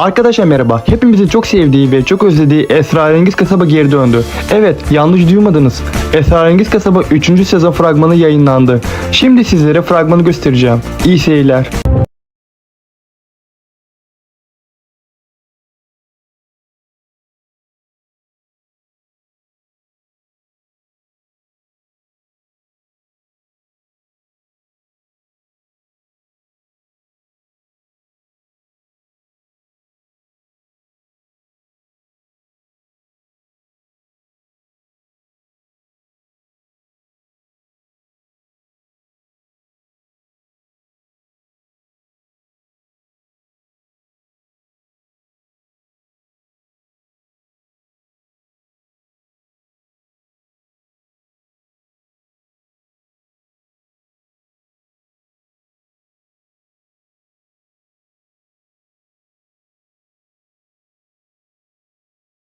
Arkadaşlar merhaba. Hepimizin çok sevdiği ve çok özlediği Esrarengiz Kasaba geri döndü. Evet, yanlış duymadınız. Esrarengiz Kasaba 3. sezon fragmanı yayınlandı. Şimdi sizlere fragmanı göstereceğim. İyi seyirler.